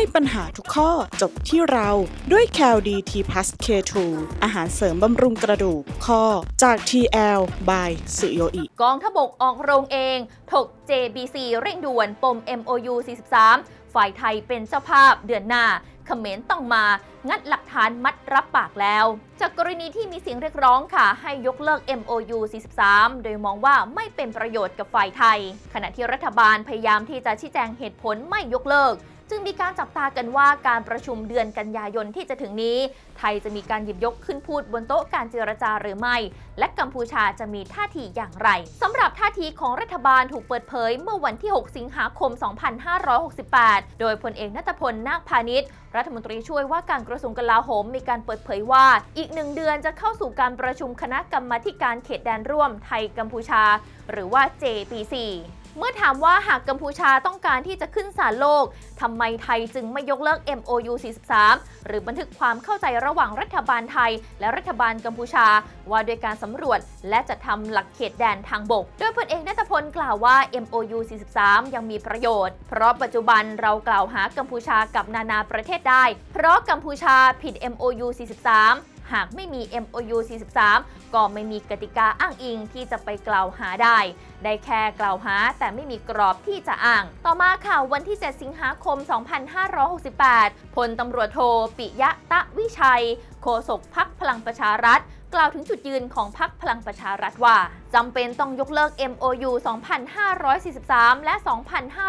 ให้ปัญหาทุกข้อจบที่เราด้วย c a l d t p l u s K2 อาหารเสริมบำรุงกระดูกข้อจาก TL by สุโยอิกองทบกออกโรงเอง ถก JBC เร่งด่วนปม MOU 43 ฝ่ายไทยเป็นเจ้าภาพเดือนหน้าเขมรต้องมา งัดหลักฐานมัดรับปากแล้ว จากกรณีที่มีเสียงเรียกร้องค่ะ ให้ยกเลิก MOU 43 โดยมองว่าไม่เป็นประโยชน์กับฝ่ายไทย ขณะที่รัฐบาลพยายามที่จะชี้แจงเหตุผลไม่ยกเลิก จึงมีการจับตากันว่าการประชุมเดือนกันยายนที่จะถึงนี้ ไทยจะมีการหยิบยกขึ้นพูดบนโต๊ะการเจรจาหรือไม่ และกัมพูชาจะมีท่าทีอย่างไรสำหรับท่าทีของรัฐบาลถูกเปิดเผยเมื่อวันที่ 6 สิงหาคม 2568 โดยพลเอกนัตพลนาคพาณิชย์รัฐมนตรีช่วยว่าการกระทรวงกลาโหมมีการเปิดเผยว่า อีกหนึ่งเดือนจะเข้าสู่การประชุมคณะกรรมาการเขตแดนร่วมไทยกัมพูชา หรือว่า JPC เมื่อถามว่าหากกัมพูชาต้องการที่จะขึ้นศาลโลกทำไมไทยจึงไม่ยกเลิก MOU 43 หรือบันทึกความเข้าใจระหว่างรัฐบาลไทย และรัฐบาลกัมพูชา ว่าโดยการสำรวจและจะทำหลักเขตแดนทางบก โดยพลเอกนัทพลกล่าวว่า MOU 43 ยังมีประโยชน์ เพราะปัจจุบันเรากล่าวหากัมพูชากับนานาประเทศได้ เพราะกัมพูชาผิด MOU 43 หากไม่มี MOU 43 ก็ไม่มีกติกาอ้างอิงที่จะไปกล่าวหาได้ ได้แค่กล่าวหาแต่ไม่มีกรอบที่จะอ้าง ต่อมาค่ะวันที่ 7 สิงหาคม 2568 พลตำรวจโทปิยะตะวิชัย โฆษกพักพลังประชารัฐกล่าวถึงจุดยืนของพักพลังประชารัฐว่าจำเป็นต้องยกเลิก MOU 2543 และ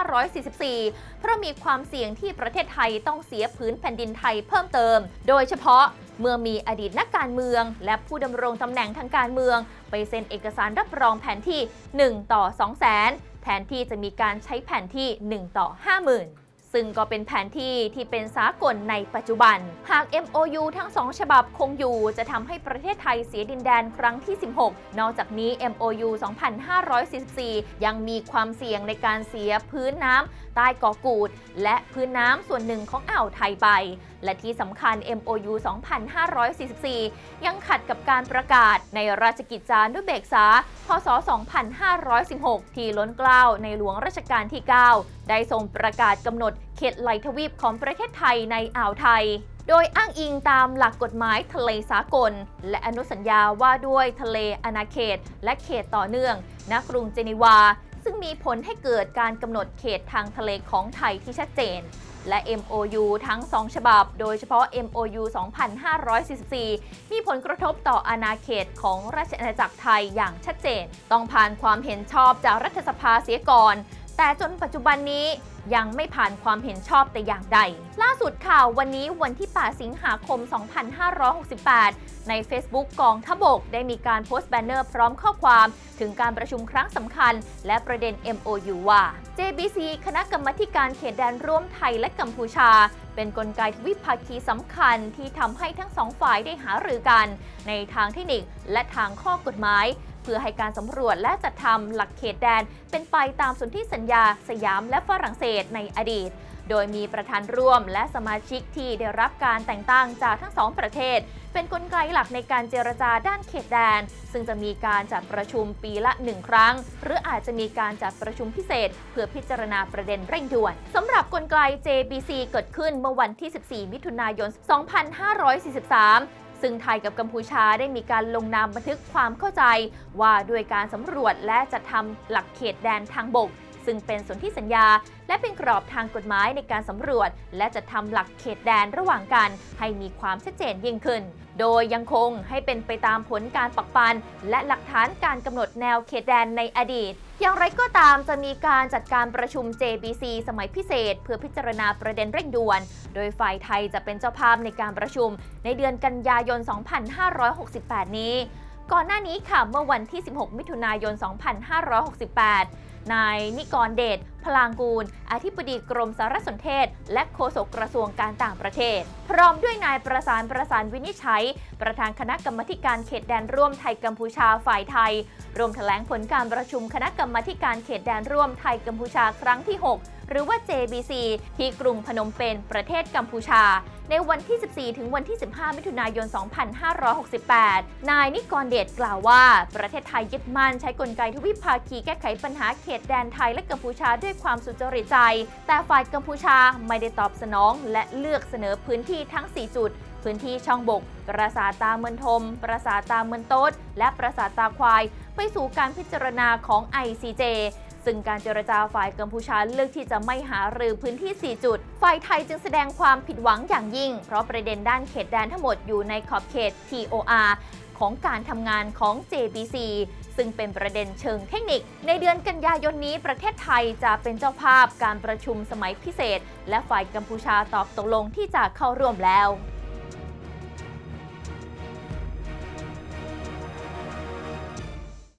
2544 เพราะมีความเสี่ยงที่ประเทศไทยต้องเสียพื้นแผ่นดินไทยเพิ่มเติม โดยเฉพาะ เมื่อมีอดีตนักการเมือง และผู้ดำรงตำแหน่งทางการเมือง ไปเซ็นเอกสารรับรองแผนที่ 1 ต่อ 2 0 0 0 0 0แทนที่จะมีการใช้แผนที่ 1 ต่อ 50,000ซึ่งก็เป็นแผนที่ที่เป็นสากลในปัจจุบัน หาก MOU ทั้ง2ฉบับคงอยู่ จะทำให้ประเทศไทยเสียดินแดนครั้งที่ 16 นอกจากนี้ MOU 2544 ยังมีความเสี่ยงในการเสียพื้นน้ำใต้เกาะกูด และพื้นน้ำส่วนหนึ่งของอ่าวไทยไป และที่สำคัญ MOU 2544 ยังขัดกับการประกาศในราชกิจจานุเบกษา พศ 2516 ที่ล้นเกล้าในหลวงรัชกาลที่ 9 ได้ทรงประกาศกำหนดเขตไหลทวีปของประเทศไทยในอ่าวไทยโดยอ้างอิงตามหลักกฎหมายทะเลสากล และอนุสัญญาว่าด้วยทะเลอาณาเขต และเขตต่อเนื่อง ณ กรุงเจนีวา ซึ่งมีผลให้เกิดการกำหนดเขตทางทะเลของไทยที่ชัดเจน และ MOU ทั้ง 2 ฉบับ โดยเฉพาะ MOU 2544 มีผลกระทบต่ออาณาเขตของราชอาณาจักรไทยอย่างชัดเจน ต้องผ่านความเห็นชอบจากรัฐสภาเสียก่อน แต่จนปัจจุบันนี้ยังไม่ผ่านความเห็นชอบแต่อย่างใด ล่าสุดข่าววันนี้วันที่ 8 สิงหาคม 2568 ใน Facebook กองทบก ได้มีการโพสต์แบนเนอร์พร้อมข้อความ ถึงการประชุมครั้งสำคัญ และประเด็น MOU ว่า JBC คณะกรรมาธิการเขตแดนร่วมไทยและกัมพูชา เป็นนกลไกทวิภาคีสำคัญที่ทำให้ทั้งสองฝ่ายได้หารือกัน ในทางเทคนิคและทางข้อกฎหมาย พื่อให้การสำรวจและจัดทำหลักเขตแดน เป็นไปตามสนธิสัญญาสยามและฝรั่งเศสในอดีต โดยมีประธานร่วมและสมาชิกที่ได้รับการแต่งตั้งจากทั้งสองประเทศ เป็นนกลไกหลักในการเจรจาด้านเขตแดน ซึ่งจะมีการจัดประชุมปีละหนึ่งครั้ง หรืออาจจะมีการจัดประชุมพิเศษ เพื่อพิจารณาประเด็นเร่งด่วนสำหรับกลไก JBC เกิดขึ้นเมื่อวันที่ 14 มิถุนายน 2543 ซึ่งไทยกับกัมพูชาได้มีการลงนามบันทึกความเข้าใจ ว่าด้วยการสำรวจและจัดทำหลักเขตแดนทางบก ซึ่งเป็นสนธิสัญญา และเป็นกรอบทางกฎหมายในการสำรวจ และจะทำหลักเขตแดนระหว่างกัน ให้มีความชัดเจนยิ่งขึ้น โดยยังคงให้เป็นไปตามผลการปักปัน และหลักฐานการกำหนดแนวเขตแดนในอดีต อย่างไรก็ตามจะมีการจัดการประชุม JBC สมัยพิเศษ เพื่อพิจารณาประเด็นเร่งด่วน โดยฝ่ายไทยจะเป็นเจ้าภาพในการประชุม ในเดือนกันยายน 2568 นี้ ก่อนหน้านี้ค่ะเมื่อวันที่ 16 มิถุนายน 2568 นายนิกรเดชพลางกูล อธิบดีกรมสารสนเทศ และโฆษกกระทรวงการต่างประเทศ พร้อมด้วยนายประสานประสานวินิจฉัย ประธานคณะกรรมการเขตแดนร่วมไทยกัมพูชาฝ่ายไทย รวมแถลงผลการประชุมคณะกรรมการเขตแดนร่วมไทยกัมพูชาครั้งที่ 6 หรือว่า JBC ที่กรุงพนมเปญประเทศกัมพูชา ในวันที่ 14 ถึงวันที่ 15 มิถุนายน 2568 นายนิกรเดชกล่าวว่า ประเทศไทยยึดมั่นใช้กลไกทวิภาคีแก้ไขปัญหาเขตแดนไทยและกัมพูชาด้วยความสุจริตใจ แต่ฝ่ายกัมพูชาไม่ได้ตอบสนอง และเลือกเสนอพื้นที่ทั้ง 4 จุดพื้นที่ช่องบก ปราสาทตาเมือนทม ปราสาทตาเมือนโต๊ด และปราสาทตาควาย ไปสู่การพิจารณาของ ICJ ซึ่งการเจรจาฝ่ายกัมพูชาเลือกที่จะไม่หารือพื้นที่ 4 จุด ฝ่ายไทยจึงแสดงความผิดหวังอย่างยิ่ง เพราะประเด็นด้านเขตแดนทั้งหมดอยู่ในขอบเขต TOR ของการทำงานของ JBC ซึ่งเป็นประเด็นเชิงเทคนิค ในเดือนกันยายนนี้ประเทศไทยจะเป็นเจ้าภาพการประชุมสมัยพิเศษ และฝ่ายกัมพูชาตอบตกลงที่จะเข้าร่วมแล้ว